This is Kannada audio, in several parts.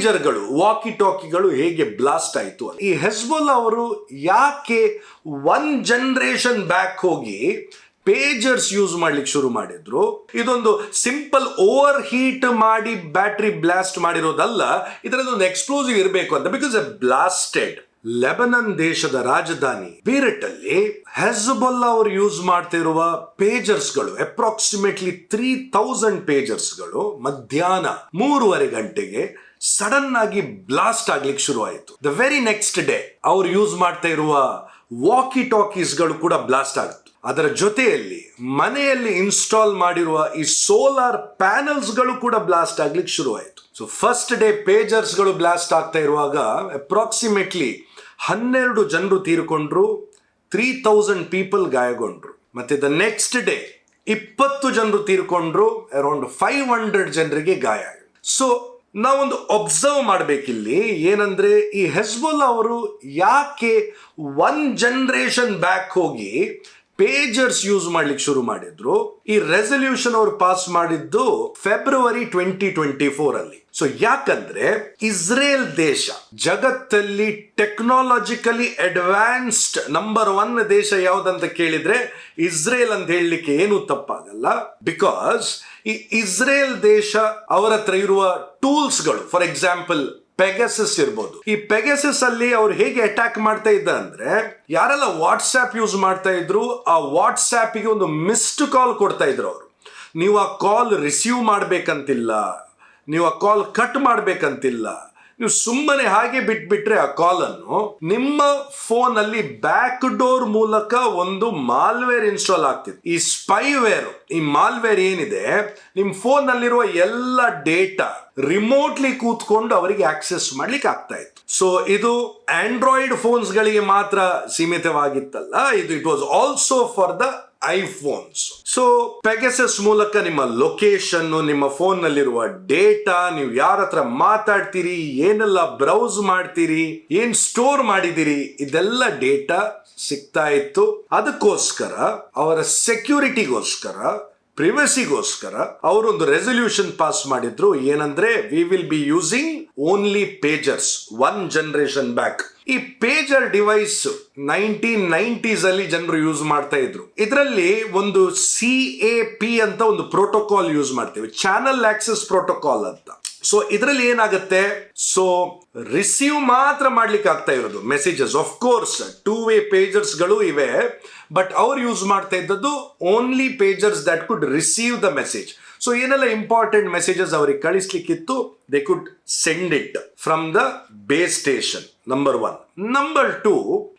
ಪೇಜರ್ಗಳು ವಾಕಿ ಟಾಕಿಗಳು ಹೇಗೆ ಬ್ಲಾಸ್ಟ್ ಆಯಿತು ಈ ಹೆಸ್ಬುಲ್ ಅವರು ಯಾಕೆ ಒನ್ ಜನರೇಷನ್ ಬ್ಯಾಕ್ ಹೋಗಿ ಪೇಜರ್ಸ್ ಯೂಸ್ ಮಾಡ್ಲಿಕ್ಕೆ ಶುರು ಮಾಡಿದ್ರು? ಇದೊಂದು ಸಿಂಪಲ್ ಓವರ್ ಹೀಟ್ ಮಾಡಿ ಬ್ಯಾಟ್ರಿ ಬ್ಲಾಸ್ಟ್ ಮಾಡಿರೋದಲ್ಲ ಒಂದು ಎಕ್ಸ್ಪ್ಲೋಸಿವ್ ಇರಬೇಕು ಅಂತ. ಬಿಕಾಸ್ ಎ ಬ್ಲಾಸ್ಟೆಡ್ ಲೆಬನನ್ ದೇಶದ ರಾಜಧಾನಿ ಬೀರಟ್ ಅಲ್ಲಿ ಹೆಜ್ಬೊಲ್ಲಾ ಅವರು ಯೂಸ್ ಮಾಡ್ತಿರುವ ಪೇಜರ್ಸ್ಗಳು ಅಪ್ರಾಕ್ಸಿಮೇಟ್ಲಿ ತ್ರೀ ತೌಸಂಡ್ ಪೇಜರ್ಸ್ಗಳು ಮಧ್ಯಾಹ್ನ ಮೂರುವರೆ ಗಂಟೆಗೆ ಸಡನ್ ಆಗಿ ಬ್ಲಾಸ್ಟ್ ಆಗ್ಲಿಕ್ಕೆ ಶುರುವಾಯಿತು. ದ ವೆರಿ ನೆಕ್ಸ್ಟ್ ಡೇ ಅವ್ರು ಯೂಸ್ ಮಾಡ್ತಾ ಇರುವ ವಾಕಿ ಟಾಕೀಸ್ಗಳು ಕೂಡ ಬ್ಲಾಸ್ಟ್ ಆಗುತ್ತೆ. ಅದರ ಜೊತೆಯಲ್ಲಿ ಮನೆಯಲ್ಲಿ ಇನ್ಸ್ಟಾಲ್ ಮಾಡಿರುವ ಈ ಸೋಲಾರ್ ಪ್ಯಾನಲ್ಸ್ಗಳು ಕೂಡ ಬ್ಲಾಸ್ಟ್ ಆಗ್ಲಿಕ್ಕೆ ಶುರುವಾಯಿತು. ಸೊ ಫಸ್ಟ್ ಡೇ ಪೇಜರ್ಸ್ಗಳು ಬ್ಲಾಸ್ಟ್ ಆಗ್ತಾ ಇರುವಾಗ ಅಪ್ರಾಕ್ಸಿಮೇಟ್ಲಿ ಹನ್ನೆರಡು ಜನರು ತೀರ್ಕೊಂಡ್ರು ತ್ರೀ ತೌಸಂಡ್ ಪೀಪಲ್ ಗಾಯಗೊಂಡ್ರು. ಮತ್ತೆ ದ ನೆಕ್ಸ್ಟ್ ಡೇ ಇಪ್ಪತ್ತು ಜನರು ತೀರ್ಕೊಂಡ್ರು ಅರೌಂಡ್ ಫೈವ್ ಹಂಡ್ರೆಡ್ ಜನರಿಗೆ ಗಾಯ ಸೊ ನಾವೊಂದು ಒಬ್ಸರ್ವ್ ಮಾಡಬೇಕಿಲ್ಲಿ ಏನಂದ್ರೆ ಈ ಹೆಸ್ಬುಲ್ ಅವರು ಯಾಕೆ ಒನ್ ಜನ್ರೇಷನ್ ಬ್ಯಾಕ್ ಹೋಗಿ ಪೇಜರ್ಸ್ ಯೂಸ್ ಮಾಡ್ಲಿಕ್ಕೆ ಶುರು ಮಾಡಿದ್ರು. ಈ ರೆಸಲ್ಯೂಷನ್ ಅವರು ಪಾಸ್ ಮಾಡಿದ್ದು ಫೆಬ್ರವರಿ ಟ್ವೆಂಟಿ ಟ್ವೆಂಟಿ ಫೋರ್ ಅಲ್ಲಿ. ಸೊ ಯಾಕಂದ್ರೆ ಇಸ್ರೇಲ್ ದೇಶ ಜಗತ್ತಲ್ಲಿ ಟೆಕ್ನಾಲಜಿಕಲಿ ಅಡ್ವಾನ್ಸ್ಡ್ ನಂಬರ್ ಒನ್ ದೇಶ ಯಾವ್ದಂತ ಕೇಳಿದ್ರೆ ಇಸ್ರೇಲ್ ಅಂತ ಹೇಳಲಿಕ್ಕೆ ಏನು ತಪ್ಪಾಗಲ್ಲ. ಬಿಕಾಸ್ ಈ ಇಸ್ರೇಲ್ ದೇಶ ಅವರ ಹತ್ರ ಇರುವ ಟೂಲ್ಸ್ಗಳು ಫಾರ್ ಎಕ್ಸಾಂಪಲ್ ಪೆಗಸಸ್ ಇರ್ಬೋದು. ಈ ಪೆಗಸಸ್ ಅಲ್ಲಿ ಅವ್ರು ಹೇಗೆ ಅಟ್ಯಾಕ್ ಮಾಡ್ತಾ ಇದ್ದ ಅಂದ್ರೆ, ಯಾರೆಲ್ಲ ವಾಟ್ಸ್ಆ್ಯಪ್ ಯೂಸ್ ಮಾಡ್ತಾ ಇದ್ರು, ಆ ವಾಟ್ಸ್ಆ್ಯಪಿಗೆ ಒಂದು ಮಿಸ್ಡ್ ಕಾಲ್ ಕೊಡ್ತಾ ಇದ್ರು ಅವರು. ನೀವು ಆ ಕಾಲ್ ರಿಸೀವ್ ಮಾಡ್ಬೇಕಂತಿಲ್ಲ, ನೀವು ಆ ಕಾಲ್ ಕಟ್ ಮಾಡ್ಬೇಕಂತಿಲ್ಲ ನೀವು ಸುಮ್ಮನೆ ಹಾಗೆ ಬಿಟ್ಬಿಟ್ರೆ ಆ ಕಾಲ್ ಅನ್ನು ನಿಮ್ಮ ಫೋನ್ ಅಲ್ಲಿ ಬ್ಯಾಕ್ ಡೋರ್ ಮೂಲಕ ಒಂದು ಮಾಲ್ವೇರ್ ಇನ್ಸ್ಟಾಲ್ ಆಗ್ತಿತ್ತು. ಈ ಸ್ಪೈವೇರ್ ಈ ಮಾಲ್ವೇರ್ ಏನಿದೆ ನಿಮ್ ಫೋನ್ ನಲ್ಲಿರುವ ಎಲ್ಲ ಡೇಟಾ ರಿಮೋಟ್ಲಿ ಕೂತ್ಕೊಂಡು ಅವರಿಗೆ ಆಕ್ಸೆಸ್ ಮಾಡ್ಲಿಕ್ಕೆ ಆಗ್ತಾ ಇತ್ತು. ಸೊ ಇದು ಆಂಡ್ರಾಯ್ಡ್ ಫೋನ್ಸ್ ಗಳಿಗೆ ಮಾತ್ರ ಸೀಮಿತವಾಗಿತ್ತಲ್ಲ, ಇದು it was also for the iPhones. So Pegasus ಮೂಲಕ ನಿಮ್ಮ ಲೊಕೇಶನ್ ನಿಮ್ಮ ಫೋನ್ ನಲ್ಲಿರುವ ಡೇಟಾ ನೀವು ಯಾರ ಹತ್ರ ಮಾತಾಡ್ತೀರಿ, ಏನೆಲ್ಲ ಬ್ರೌಸ್ ಮಾಡ್ತೀರಿ, ಏನ್ ಸ್ಟೋರ್ ಮಾಡಿದಿರಿ ಇದೆಲ್ಲ ಡೇಟಾ ಸಿಗ್ತಾ ಇತ್ತು. ಅದಕ್ಕೋಸ್ಕರ, ಅವರ ಸೆಕ್ಯೂರಿಟಿಗೋಸ್ಕರ ಪ್ರಿವಸಿಗೋಸ್ಕರ ಅವರೊಂದು ರೆಸೊಲ್ಯೂಷನ್ ಪಾಸ್ ಮಾಡಿದ್ರು. ಏನಂದ್ರೆ we will be using only pagers one generation back ಈ ಪೇಜರ್ ಡಿವೈಸ್ ನೈನ್ಟೀನ್ ನೈಂಟೀಸ್ ಅಲ್ಲಿ ಜನರು ಯೂಸ್ ಮಾಡ್ತಾ ಇದ್ರು. ಇದರಲ್ಲಿ ಒಂದು ಸಿ ಎ ಪಿ ಅಂತ ಒಂದು ಪ್ರೋಟೋಕಾಲ್ ಯೂಸ್ ಮಾಡ್ತೇವೆ. ಚಾನಲ್ ಆಕ್ಸೆಸ್ ಪ್ರೋಟೋಕಾಲ್ ಅಂತ. ಸೊ ಇದರಲ್ಲಿ ಏನಾಗುತ್ತೆ? ಸೊ ರಿಸೀವ್ ಮಾತ್ರ ಮಾಡ್ಲಿಕ್ಕೆ ಆಗ್ತಾ ಇರೋದು. Messages of course two way ಪೇಜರ್ಸ್ಗಳು ಇವೆ. ಬಟ್ ಅವ್ರು ಯೂಸ್ ಮಾಡ್ತಾ ಇದ್ದದ್ದು only pagers that could receive the message so ಏನೆಲ್ಲ ಇಂಪಾರ್ಟೆಂಟ್ ಮೆಸೇಜಸ್ ಅವರಿಗೆ ಕಳಿಸ್ಲಿಕ್ಕಿತ್ತು? They could send it from the base station number one number two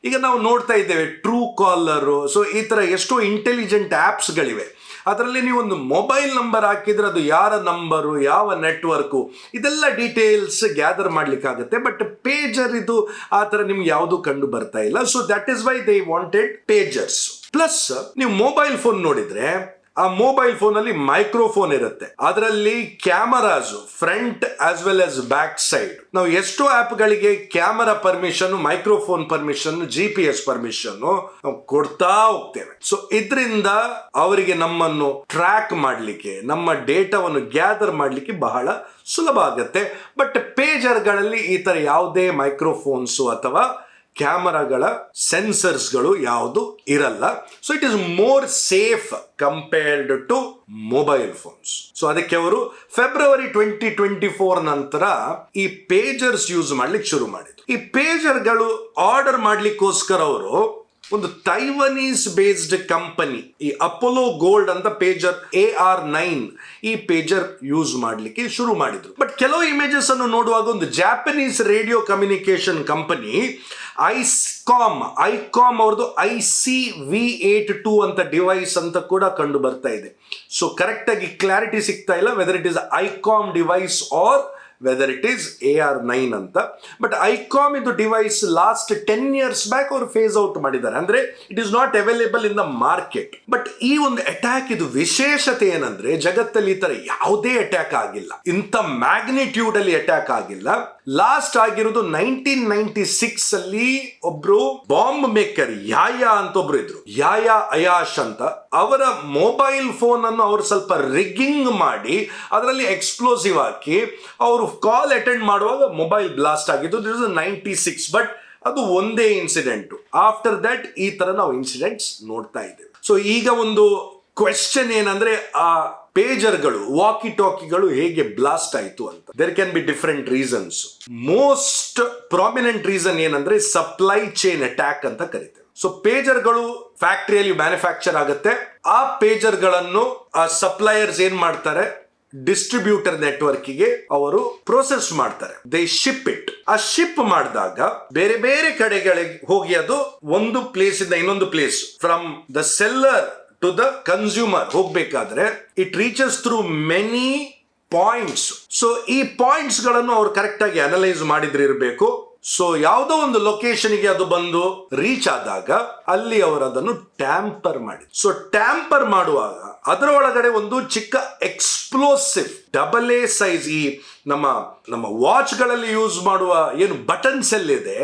ಈಗ ನಾವು ನೋಡ್ತಾ ಇದ್ದೇವೆ ಟ್ರೂ ಕಾಲರ್ ಸೊ ಈ ತರ ಎಷ್ಟೋ ಇಂಟೆಲಿಜೆಂಟ್ ಆಪ್ಸ್ಗಳಿವೆ ಅದರಲ್ಲಿ ನೀವು ಒಂದು ಮೊಬೈಲ್ ನಂಬರ್ ಹಾಕಿದ್ರೆ ಅದು ಯಾರ ನಂಬರು ಯಾವ ನೆಟ್ವರ್ಕು ಇದೆಲ್ಲ ಡೀಟೇಲ್ಸ್ ಗ್ಯಾದರ್ ಮಾಡ್ಲಿಕ್ಕಾಗತ್ತೆ. ಬಟ್ ಪೇಜರ್ ಇದು ಆ ಥರ ನಿಮ್ಗೆ ಯಾವುದು ಕಂಡು ಬರ್ತಾ ಇಲ್ಲ. So that is why they wanted pagers plus ನೀವು ಮೊಬೈಲ್ ಫೋನ್ ನೋಡಿದ್ರೆ ಆ ಮೊಬೈಲ್ ಫೋನ್ ಅಲ್ಲಿ ಮೈಕ್ರೋಫೋನ್ ಇರುತ್ತೆ. ಅದರಲ್ಲಿ cameras front as well as back side ನಾವು ಆಪ್ ಗಳಿಗೆ camera permission microphone permission G P S permission ನಾವು ಕೊಡ್ತಾ ಹೋಗ್ತೇವೆ. ಸೊ ಇದರಿಂದ ಅವರಿಗೆ ನಮ್ಮನ್ನು ಟ್ರ್ಯಾಕ್ ಮಾಡಲಿಕ್ಕೆ, ನಮ್ಮ ಡೇಟಾವನ್ನು ಗ್ಯಾದರ್ ಮಾಡಲಿಕ್ಕೆ ಬಹಳ ಸುಲಭ ಆಗುತ್ತೆ. ಬಟ್ ಪೇಜರ್ಗಳಲ್ಲಿ ಈ ತರ ಯಾವುದೇ ಮೈಕ್ರೋಫೋನ್ಸು ಅಥವಾ ಕ್ಯಾಮರಾಗಳ ಸೆನ್ಸರ್ಸ್ಗಳು ಯಾವುದು ಇರಲ್ಲ. So it is more safe compared to mobile phones so ಅದಕ್ಕೆ ಅವರು ಫೆಬ್ರವರಿ ಟ್ವೆಂಟಿ ಟ್ವೆಂಟಿ ಫೋರ್ ನಂತರ ಈ ಪೇಜರ್ಸ್ ಯೂಸ್ ಮಾಡ್ಲಿಕ್ಕೆ ಶುರು ಮಾಡಿದ್ರು. ಈ ಪೇಜರ್ಗಳು ಆರ್ಡರ್ ಮಾಡ್ಲಿಕ್ಕೋಸ್ಕರ ಅವರು ಒಂದು ತೈವನೀಸ್ ಬೇಸ್ಡ್ ಕಂಪನಿ ಈ ಅಪೋಲೋ ಗೋಲ್ಡ್ ಅಂತ ಪೇಜರ್ ಎ ಆರ್ ನೈನ್ ಈ ಪೇಜರ್ ಯೂಸ್ ಮಾಡಲಿಕ್ಕೆ ಶುರು ಮಾಡಿದ್ರು. ಬಟ್ ಕೆಲವು ಇಮೇಜಸ್ ಅನ್ನು ನೋಡುವಾಗ ಒಂದು ಜಾಪನೀಸ್ ರೇಡಿಯೋ ಕಮ್ಯುನಿಕೇಶನ್ ಕಂಪನಿ ಐಸ್ಕಾಮ್ ಐಕಾಮ್ ಅವ್ರದ್ದು I C V eight two ಅಂತ ಡಿವೈಸ್ ಅಂತ ಕೂಡ ಕಂಡು ಬರ್ತಾ ಇದೆ. ಸೊ ಕರೆಕ್ಟಾಗಿ ಕ್ಲಾರಿಟಿ ಸಿಗ್ತಾ ಇಲ್ಲ whether it is Icom device or whether it is A R nine ಅಂತ. ಬಟ್ ಐಕಾಮ್ ಇದು device last ten years back ಅವರು ಫೇಸ್ ಔಟ್ ಮಾಡಿದ್ದಾರೆ. ಅಂದ್ರೆ it is not available in the market but ಈ ಒಂದು ಅಟ್ಯಾಕ್ ಇದು ವಿಶೇಷತೆ ಏನಂದ್ರೆ ಜಗತ್ತಲ್ಲಿ ಈ ತರ ಯಾವುದೇ ಅಟ್ಯಾಕ್ ಆಗಿಲ್ಲ. ಇಂಥ ಮ್ಯಾಗ್ನಿಟ್ಯೂಡ್ ಅಲ್ಲಿ ಅಟ್ಯಾಕ್ ಆಗಿಲ್ಲ. ಲಾಸ್ಟ್ ಆಗಿರೋದು ನೈನ್ಟೀನ್ ನೈನ್ಟಿ ಸಿಕ್ಸ್ ಅಲ್ಲಿ ಒಬ್ರು ಬಾಂಬ್ ಮೇಕರ್ ಯಾಯಾ ಅಂತ ಒಬ್ರು ಇದ್ರು. ಯಾಯಾ ಅಯಾಶ್ ಅಂತ. ಅವರ ಮೊಬೈಲ್ ಫೋನ್ ಅನ್ನು ಅವರು ಸ್ವಲ್ಪ ರಿಗ್ಗಿಂಗ್ ಮಾಡಿ, ಅದರಲ್ಲಿ ಎಕ್ಸ್ಪ್ಲೋಸಿವ್ ಹಾಕಿ ಅವರು ಕಾಲ್ ಅಟೆಂಡ್ ಮಾಡುವಾಗ ಮೊಬೈಲ್ ಬ್ಲಾಸ್ಟ್ ಆಗಿದ್ದು ನೈಂಟಿ ಸಿಕ್ಸ್ ಬಟ್ ಅದು ಒಂದೇ ಇನ್ಸಿಡೆಂಟ್ ಆಫ್ಟರ್ ದಟ್ ಈ ತರ ನಾವು ಇನ್ಸಿಡೆಂಟ್ಸ್ ನೋಡ್ತಾ ಇದ್ದೇವೆ. ಸೊ ಈಗ ಒಂದು ಕ್ವೆಶ್ಚನ್ ಏನಂದ್ರೆ, ಆ ಪೇಜರ್ಗಳು ವಾಕಿ ಟಾಕಿಗಳು ಹೇಗೆ ಬ್ಲಾಸ್ಟ್ ಆಯ್ತು ಅಂತ. There can be different reasons most prominent reason ಏನಂದ್ರೆ ಸಪ್ಲೈ ಚೈನ್ ಅಟ್ಯಾಕ್ ಅಂತ ಕರಿತೇವೆ. ಸೊ ಪೇಜರ್ಗಳು ಫ್ಯಾಕ್ಟರಿಯಲ್ಲಿ ಮ್ಯಾನುಫ್ಯಾಕ್ಚರ್ ಆಗುತ್ತೆ. ಆ ಪೇಜರ್ಗಳನ್ನು ಆ ಸಪ್ಲೈಯರ್ಸ್ ಏನ್ ಮಾಡ್ತಾರೆ? ಡಿಸ್ಟ್ರಿಬ್ಯೂಟರ್ ನೆಟ್ವರ್ಕಿಗೆ ಅವರು ಪ್ರೋಸೆಸ್ ಮಾಡ್ತಾರೆ. ದೇ ಶಿಪ್ ಇಟ್ ಆ ಶಿಪ್ ಮಾಡಿದಾಗ ಬೇರೆ ಬೇರೆ ಕಡೆಗಳಿಗೆ ಹೋಗಿ ಅದು ಒಂದು ಪ್ಲೇಸ್ ಇಂದ ಇನ್ನೊಂದು place from the seller to the consumer ಹೋಗ್ಬೇಕಾದ್ರೆ it reaches through many points so ಈ ಪಾಯಿಂಟ್ಸ್ಗಳನ್ನು ಅವ್ರು ಕರೆಕ್ಟಾಗಿ ಅನಲೈಸ್ ಮಾಡಿದ್ರೆ ಇರಬೇಕು. ಸೊ ಯಾವುದೋ ಒಂದು ಲೊಕೇಶನ್ಗೆ ಅದು ಬಂದು ರೀಚ್ ಆದಾಗ, ಅಲ್ಲಿ ಅವರು ಅದನ್ನು ಟ್ಯಾಂಪರ್ ಮಾಡಿ. ಸೊ ಟ್ಯಾಂಪರ್ ಮಾಡುವಾಗ, ಅದರ ಒಳಗಡೆ ಒಂದು ಚಿಕ್ಕ ಎಕ್ಸ್ಪ್ಲೋಸಿವ್ ಡಬಲ್ ಎ ಸೈಜ್ ಈ ನಮ್ಮ ನಮ್ಮ ವಾಚ್ಗಳಲ್ಲಿ ಯೂಸ್ ಮಾಡುವ ಏನು ಬಟನ್ಸ್ ಎಲ್ಲಿದೆ,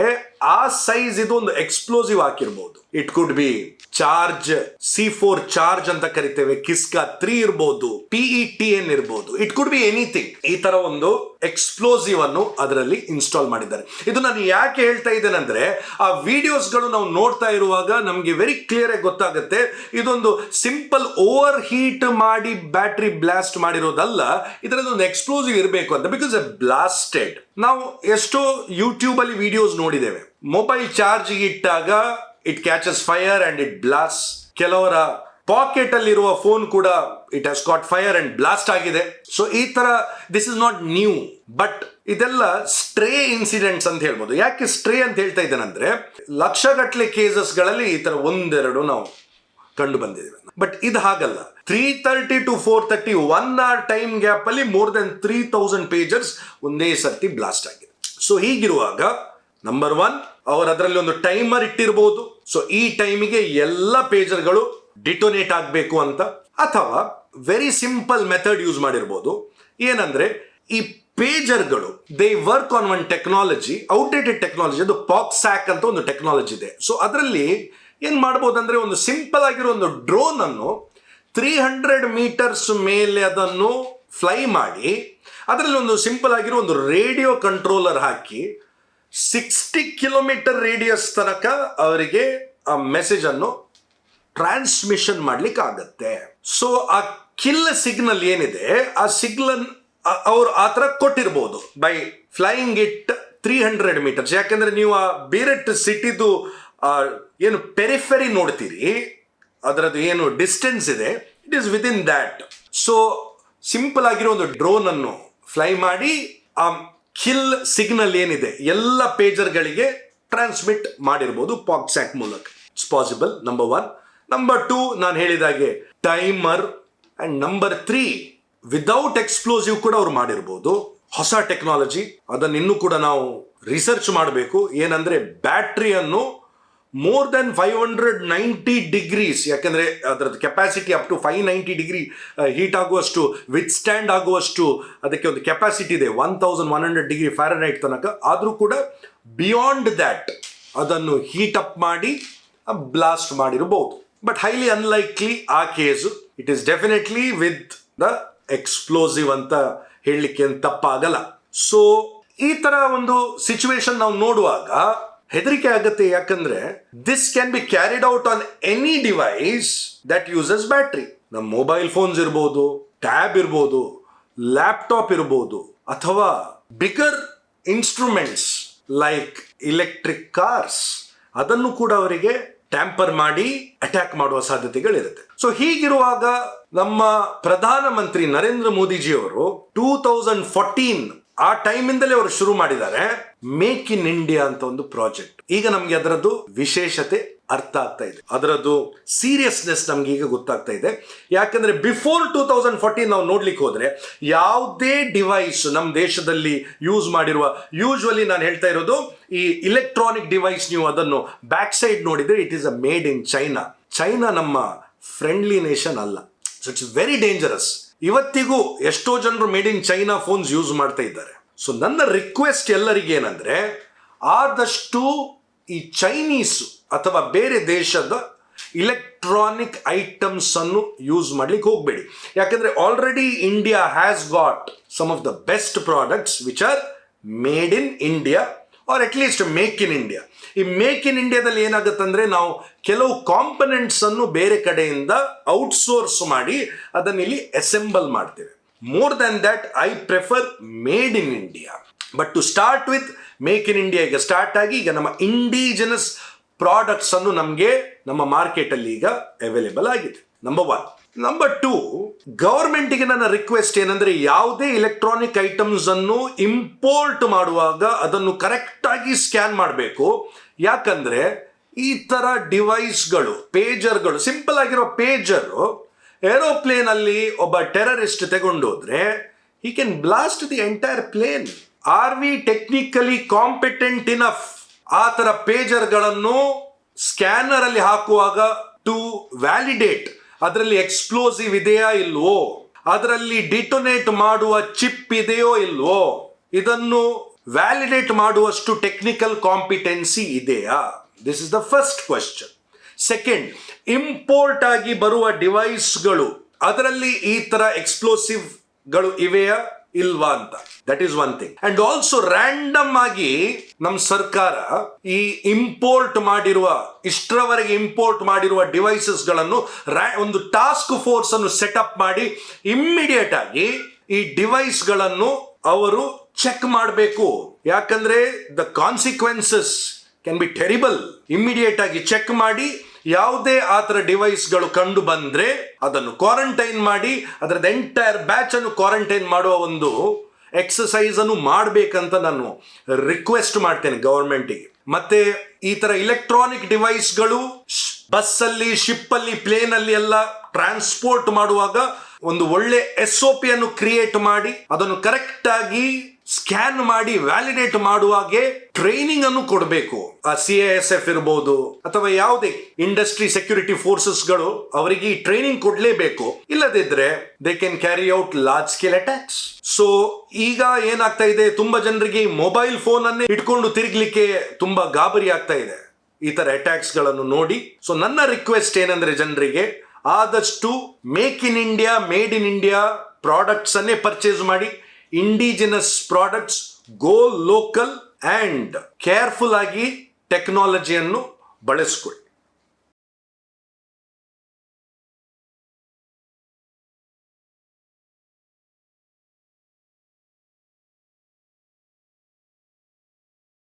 ಆ ಸೈಜ್ ಇದು ಒಂದು explosive ಹಾಕಿರ್ಬೋದು. It could be charge C four charge ಅಂತ ಕರಿತೇವೆ ಕಿಸ್ಕಾ ತ್ರೀ ಇರ್ಬೋದು ಪಿಇ ಟಿ ಎನ್ ಇರ್ಬೋದು. ಇಟ್ ಕುಡ್ ಬಿ ಎನಿಥಿಂಗ್ ಈ ತರ ಒಂದು ಎಕ್ಸ್ಪ್ಲೋಸಿವ್ ಅನ್ನು ಅದರಲ್ಲಿ ಇನ್ಸ್ಟಾಲ್ ಮಾಡಿದ್ದಾರೆ. ಇದು ನಾನು ಯಾಕೆ ಹೇಳ್ತಾ ಇದ್ದೇನೆ ಅಂದ್ರೆ ಆ ವಿಡಿಯೋಸ್ಗಳು ನಾವು ನೋಡ್ತಾ ಇರುವಾಗ ನಮಗೆ ವೆರಿ ಕ್ಲಿಯರ್ ಆಗಿ ಗೊತ್ತಾಗುತ್ತೆ, ಇದೊಂದು ಸಿಂಪಲ್ ಓವರ್ ಹೀಟ್ ಮಾಡಿ ಬ್ಯಾಟ್ರಿ ಬ್ಲಾಸ್ಟ್ ಮಾಡಿರೋದಲ್ಲ ಇದರಲ್ಲಿ ಒಂದು ಎಕ್ಸ್ಪ್ಲೋಸಿವ್ ಇರಬೇಕು ಅಂತ ಬಿಕಾಸ್ ಎ ಬ್ಲಾಸ್ಟೆಡ್ ನಾವು ಎಷ್ಟೋ ಯೂಟ್ಯೂಬ್ ಅಲ್ಲಿ ವಿಡಿಯೋಸ್ ನೋಡಿದ್ದೇವೆ. ಮೊಬೈಲ್ ಚಾರ್ಜ್ ಇಟ್ಟಾಗ it catches fire and it blast ಕೆಲವರ ಪಾಕೆಟ್ ಅಲ್ಲಿರುವ ಫೋನ್ ಕೂಡ it has caught fire and blast ಆಗಿದೆ. ಸೊ ಈ ತರ this is not new but ಇದೆಲ್ಲ ಸ್ಟ್ರೇ ಇನ್ಸಿಡೆಂಟ್ಸ್ ಅಂತ ಹೇಳ್ಬೋದು. ಯಾಕೆ ಸ್ಟ್ರೇ ಅಂತ ಹೇಳ್ತಾ ಇದ್ದೇನೆಂದ್ರೆ, ಲಕ್ಷಗಟ್ಟಲೆ ಕೇಸಸ್ಗಳಲ್ಲಿ ಈ ತರ ಒಂದೆರಡು ನಾವು ಕಂಡು ಬಂದಿದ್ದೇವೆ. ಬಟ್ ಇದು ಹಾಗಲ್ಲ. Three thirty to four thirty one hour time gap ಅಲ್ಲಿ more then three thousand pagers ಒಂದೇ ಸರ್ತಿ ಬ್ಲಾಸ್ಟ್ ಆಗಿದೆ. ಸೊ ಹೀಗಿರುವಾಗ ನಂಬರ್ ಒನ್ ಅವರು ಅದರಲ್ಲಿ ಒಂದು ಟೈಮರ್ ಇಟ್ಟಿರಬಹುದು ಸೊ ಈ ಟೈಮಿಗೆ ಎಲ್ಲ ಪೇಜರ್ಗಳು ಡಿಟೋನೇಟ್ ಆಗಬೇಕು ಅಂತ. ಅಥವಾ ವೆರಿ ಸಿಂಪಲ್ ಮೆಥಡ್ ಯೂಸ್ ಮಾಡಿರ್ಬೋದು. ಏನಂದ್ರೆ, ಈ ಪೇಜರ್ಗಳು they work on one technology outdated technology ಅದು ಪಾಕ್ಸ್ಯಾಕ್ ಅಂತ ಒಂದು ಟೆಕ್ನಾಲಜಿ ಇದೆ. ಸೊ ಅದರಲ್ಲಿ ಏನ್ ಮಾಡ್ಬೋದು ಅಂದ್ರೆ ಒಂದು ಸಿಂಪಲ್ ಆಗಿರೋ ಒಂದು ಡ್ರೋನ್ ಅನ್ನು ತ್ರೀ ಹಂಡ್ರೆಡ್ ಮೀಟರ್ಸ್ ಮೇಲೆ ಅದನ್ನು ಫ್ಲೈ ಮಾಡಿ, ಅದರಲ್ಲಿ ಒಂದು ಸಿಂಪಲ್ ಆಗಿರೋ ಒಂದು ರೇಡಿಯೋ ಕಂಟ್ರೋಲರ್ ಹಾಕಿ ಸಿಕ್ಸ್ಟಿ ಕಿಲೋಮೀಟರ್ ರೇಡಿಯಸ್ ತನಕ ಅವರಿಗೆ ಆ ಮೆಸೇಜ್ ಅನ್ನು ಟ್ರಾನ್ಸ್ಮಿಷನ್ ಮಾಡ್ಲಿಕ್ಕೆ ಆಗತ್ತೆ. ಸೊ ಆ ಕಿಲ್ ಸಿಗ್ನಲ್ ಏನಿದೆ, ಆ ಸಿಗ್ನಲ್ ಅವರು ಆ ಥರ ಕೊಟ್ಟಿರ್ಬೋದು by flying it three hundred metres ಯಾಕೆಂದರೆ ನೀವು ಆ ಬೇರೆ ಸಿಟಿದು ಏನು ಪೆರಿಫೆರಿ ನೋಡ್ತೀರಿ, ಅದರದ್ದು ಏನು ಡಿಸ್ಟೆನ್ಸ್ ಇದೆ it is within that so simple ಆಗಿರೋ ಒಂದು ಡ್ರೋನ್ ಅನ್ನು ಫ್ಲೈ ಮಾಡಿ, ಆ ಕಿಲ್ ಸಿಗ್ನಲ್ ಏನಿದೆ, ಎಲ್ಲ ಪೇಜರ್ಗಳಿಗೆ ಟ್ರಾನ್ಸ್ಮಿಟ್ ಮಾಡಿರ್ಬೋದು ಪಾಕ್ಸ್ಯಾಕ್ ಮೂಲಕ. It's possible number one number two ನಾನು ಹೇಳಿದಾಗೆ timer and number three without explosive ಕೂಡ ಅವ್ರು ಮಾಡಿರ್ಬೋದು. ಹೊಸ ಟೆಕ್ನಾಲಜಿ ಅದನ್ನು ಇನ್ನೂ ಕೂಡ ನಾವು ರಿಸರ್ಚ್ ಮಾಡಬೇಕು. ಏನಂದ್ರೆ ಬ್ಯಾಟ್ರಿಯನ್ನು more then five hundred ninety degrees ಯಾಕೆಂದರೆ ಅದರದ್ದು capacity up to five ninety degree heat ಆಗುವಷ್ಟು ವಿತ್ ಸ್ಟ್ಯಾಂಡ್ ಆಗುವಷ್ಟು, ಅದಕ್ಕೆ ಒಂದು ಕೆಪಾಸಿಟಿ ಇದೆ one thousand one hundred degree Fahrenheit ತನಕ. ಆದರೂ ಕೂಡ ಬಿಯಾಂಡ್ ದ್ಯಾಟ್ ಅದನ್ನು ಹೀಟ್ ಅಪ್ ಮಾಡಿ ಬ್ಲಾಸ್ಟ್ ಮಾಡಿರಬಹುದು. ಬಟ್ ಹೈಲಿ ಅನ್ಲೈಕ್ಲಿ ಆ case it is definitely with the explosive ಅಂತ ಹೇಳಲಿಕ್ಕೆ ತಪ್ಪಾಗಲ್ಲ. ಸೊ ಈ ಥರ ಒಂದು ಸಿಚುವೇಶನ್ ನಾವು ನೋಡುವಾಗ ಹೆದರಿಕೆ ಆಗುತ್ತೆ ಯಾಕಂದ್ರೆ this can be carried out on any device that uses battery ನಮ್ಮ ಮೊಬೈಲ್ ಫೋನ್ಸ್ ಇರ್ಬೋದು ಟ್ಯಾಬ್ ಇರ್ಬೋದು ಲ್ಯಾಪ್ಟಾಪ್ ಇರ್ಬೋದು, ಅಥವಾ bigger instruments like electric cars ಅದನ್ನು ಕೂಡ ಅವರಿಗೆ ಟ್ಯಾಂಪರ್ ಮಾಡಿ ಅಟ್ಯಾಕ್ ಮಾಡುವ ಸಾಧ್ಯತೆಗಳಿರುತ್ತೆ. ಸೊ ಹೀಗಿರುವಾಗ ನಮ್ಮ ಪ್ರಧಾನಮಂತ್ರಿ ನರೇಂದ್ರ ಮೋದಿಜಿಯವರು ಟೂ ತೌಸಂಡ್ ಫೋರ್ಟೀನ್ ಆ ಟೈಮಿಂದಲೇ ಅವರು ಶುರು ಮಾಡಿದ್ದಾರೆ. ಮೇಕ್ ಇನ್ ಇಂಡಿಯಾ ಅಂತ ಒಂದು ಪ್ರಾಜೆಕ್ಟ್. ಈಗ ನಮ್ಗೆ ಅದರದ್ದು ವಿಶೇಷತೆ ಅರ್ಥ ಆಗ್ತಾ ಇದೆ. ಅದರದ್ದು ಸೀರಿಯಸ್ನೆಸ್ ನಮ್ಗೆ ಈಗ ಗೊತ್ತಾಗ್ತಾ ಇದೆ. ಯಾಕಂದ್ರೆ ಬಿಫೋರ್ ಟೂ ತೌಸಂಡ್ ಫೋರ್ಟೀನ್ ನಾವು ನೋಡ್ಲಿಕ್ಕೆ ಹೋದ್ರೆ ಯಾವುದೇ ಡಿವೈಸ್ ನಮ್ಮ ದೇಶದಲ್ಲಿ ಯೂಸ್ ಮಾಡಿರುವ ಯೂಶ್ವಲಿ ನಾನು ಹೇಳ್ತಾ ಇರೋದು ಈ ಇಲೆಕ್ಟ್ರಾನಿಕ್ ಡಿವೈಸ್ ನೀವು ಅದನ್ನು ಬ್ಯಾಕ್ ಸೈಡ್ ನೋಡಿದ್ರೆ it is a made in China China ನಮ್ಮ ಫ್ರೆಂಡ್ಲಿ ನೇಷನ್ ಅಲ್ಲ. ಸೊ ಇಟ್ಸ್ ವೆರಿ ಡೇಂಜರಸ್ ಇವತ್ತಿಗೂ ಎಷ್ಟೋ ಜನರು made in China phones use ಮಾಡ್ತಾ ಇದ್ದಾರೆ. ಸೊ ನನ್ನ ರಿಕ್ವೆಸ್ಟ್ ಎಲ್ಲರಿಗೆ ಏನಂದ್ರೆ ಆದಷ್ಟು ಈ ಚೈನೀಸ್ ಅಥವಾ ಬೇರೆ ದೇಶದ ಇಲೆಕ್ಟ್ರಾನಿಕ್ ಐಟಮ್ಸ್ ಅನ್ನು ಯೂಸ್ ಮಾಡ್ಲಿಕ್ಕೆ ಹೋಗಬೇಡಿ. ಯಾಕಂದ್ರೆ already India has got some of the best products which are made in India or at least make in India ಈ ಮೇಕ್ ಇನ್ ಇಂಡಿಯಾದಲ್ಲಿ ಏನಾಗುತ್ತಂದರೆ ನಾವು ಕೆಲವು ಕಾಂಪನೆಂಟ್ಸ್ ಅನ್ನು ಬೇರೆ ಕಡೆಯಿಂದ ಔಟ್ಸೋರ್ಸ್ ಮಾಡಿ ಅದನ್ನ ಇಲ್ಲಿ ಅಸೆಂಬಲ್ ಮಾಡ್ತೇವೆ. More then that I prefer made in India but to start with make in India ಈಗ ಸ್ಟಾರ್ಟ್ ಆಗಿ, ಈಗ ನಮ್ಮ ಇಂಡಿಜಿನಸ್ ಪ್ರಾಡಕ್ಟ್ಸ್ ಅನ್ನು ನಮಗೆ ನಮ್ಮ ಮಾರ್ಕೆಟ್ ಅಲ್ಲಿ ಈಗ ಅವೈಲೇಬಲ್ ಆಗಿದೆ. ನಂಬರ್ ಒನ್ ನಂಬರ್ ಟೂ ಗೌರ್ಮೆಂಟಿಗೆ ನನ್ನ ರಿಕ್ವೆಸ್ಟ್ ಏನಂದ್ರೆ ಯಾವುದೇ ಇಲೆಕ್ಟ್ರಾನಿಕ್ ಐಟಮ್ಸ್ ಅನ್ನು ಇಂಪೋರ್ಟ್ ಮಾಡುವಾಗ ಅದನ್ನು ಕರೆಕ್ಟ್ ಆಗಿ ಸ್ಕ್ಯಾನ್ ಮಾಡಬೇಕು. ಯಾಕಂದ್ರೆ ಈ ತರ ಡಿವೈಸ್ಗಳು ಪೇಜರ್ಗಳು ಸಿಂಪಲ್ ಆಗಿರೋ ಪೇಜರ್ ಏರೋಪ್ಲೇನ್ ಅಲ್ಲಿ ಒಬ್ಬ terrorist ತಗೊಂಡೋದ್ರೆ he can blast the entire plane or we technically competent enough ಆ ಥರ ಪೇಜರ್ಗಳನ್ನು ಸ್ಕ್ಯಾನರ್ ಅಲ್ಲಿ ಹಾಕುವಾಗ ಟು ವ್ಯಾಲಿಡೇಟ್ ಅದರಲ್ಲಿ ಎಕ್ಸ್ಪ್ಲೋಸಿವ್ ಇದೆಯಾ ಇಲ್ವೋ? ಅದರಲ್ಲಿ ಡಿಟೊನೇಟ್ ಮಾಡುವ ಚಿಪ್ ಇದೆಯೋ ಇಲ್ವೋ? ಇದನ್ನು ವ್ಯಾಲಿಡೇಟ್ ಮಾಡುವಷ್ಟು ಟೆಕ್ನಿಕಲ್ ಕಾಂಪಿಟೆನ್ಸಿ ಇದೆಯಾ? This is the first question second import ಆಗಿ ಬರುವ ಡಿವೈಸ್ಗಳು ಅದರಲ್ಲಿ ಈ ತರ ಎಕ್ಸ್ಪ್ಲೋಸಿವ್ಗಳು ಇವೆಯಾ? ಇಲ್ವಾ ಅಂತ. That is one thing and also random ಆಗಿ ನಮ್ಮ ಸರ್ಕಾರ ಈ ಇಂಪೋರ್ಟ್ ಮಾಡಿರುವ, ಇಷ್ಟರವರೆಗೆ ಇಂಪೋರ್ಟ್ ಮಾಡಿರುವ ಡಿವೈಸಸ್ಗಳನ್ನು ಒಂದು ಟಾಸ್ಕ್ ಫೋರ್ಸ್ ಅನ್ನು ಸೆಟಪ್ ಮಾಡಿ ಇಮ್ಮಿಡಿಯೇಟ್ ಆಗಿ ಈ ಡಿವೈಸ್ಗಳನ್ನು ಅವರು ಚೆಕ್ ಮಾಡಬೇಕು. ಯಾಕಂದ್ರೆ the consequences can be terrible immediate ಆಗಿ ಚೆಕ್ ಮಾಡಿ ಯಾವುದೇ ಆ ಥರ ಡಿವೈಸ್ಗಳು ಕಂಡು ಬಂದರೆ ಅದನ್ನು ಕ್ವಾರಂಟೈನ್ ಮಾಡಿ, ಅದರದ್ದು ಎಂಟೈರ್ ಬ್ಯಾಚನ್ನು ಕ್ವಾರಂಟೈನ್ ಮಾಡುವ ಒಂದು ಎಕ್ಸಸೈಸನ್ನು ಮಾಡಬೇಕಂತ ನಾನು ರಿಕ್ವೆಸ್ಟ್ ಮಾಡ್ತೇನೆ ಗೌರ್ಮೆಂಟಿಗೆ ಮತ್ತೆ ಈ ತರ ಇಲೆಕ್ಟ್ರಾನಿಕ್ ಡಿವೈಸ್ಗಳು ಬಸ್ ಅಲ್ಲಿ ಶಿಪ್ ಅಲ್ಲಿ ಪ್ಲೇನ್ ಅಲ್ಲಿ ಎಲ್ಲ ಟ್ರಾನ್ಸ್ಪೋರ್ಟ್ ಮಾಡುವಾಗ ಒಂದು ಒಳ್ಳೆ ಎಸ್ ಒ ಪಿ ಅನ್ನು ಕ್ರಿಯೇಟ್ ಮಾಡಿ, ಅದನ್ನು ಕರೆಕ್ಟ್ ಆಗಿ ಸ್ಕ್ಯಾನ್ ಮಾಡಿ ವ್ಯಾಲಿಡೇಟ್ ಮಾಡುವಾಗೆ ಟ್ರೈನಿಂಗ್ ಅನ್ನು ಕೊಡಬೇಕು. ಆ ಸಿ ಎಸ್ ಎಫ್ ಇರಬಹುದು ಅಥವಾ ಯಾವುದೇ ಇಂಡಸ್ಟ್ರಿ ಸೆಕ್ಯೂರಿಟಿ ಫೋರ್ಸಸ್ಗಳು ಅವರಿಗೆ ಈ ಟ್ರೈನಿಂಗ್ ಕೊಡ್ಲೇಬೇಕು. ಇಲ್ಲದಿದ್ರೆ they can carry out large scale attacks so ಈಗ ಏನಾಗ್ತಾ ಇದೆ, ತುಂಬಾ ಜನರಿಗೆ ಮೊಬೈಲ್ ಫೋನ್ ಅನ್ನೇ ಇಟ್ಕೊಂಡು ತಿರುಗ್ಲಿಕ್ಕೆ ತುಂಬಾ ಗಾಬರಿ ಆಗ್ತಾ ಇದೆ. ಈ ತರ ಅಟ್ಯಾಕ್ಸ್ಗಳನ್ನು ನೋಡಿ. ಸೊ ನನ್ನ ರಿಕ್ವೆಸ್ಟ್ ಏನಂದ್ರೆ ಜನರಿಗೆ, ಆದಷ್ಟು make in India made in India products ಅನ್ನೇ ಪರ್ಚೇಸ್ ಮಾಡಿ indigenous products go local and careful ಆಗಿ ಟೆಕ್ನಾಲಜಿಯನ್ನು ಬಳಸ್ಕೊಳ್ಳಿ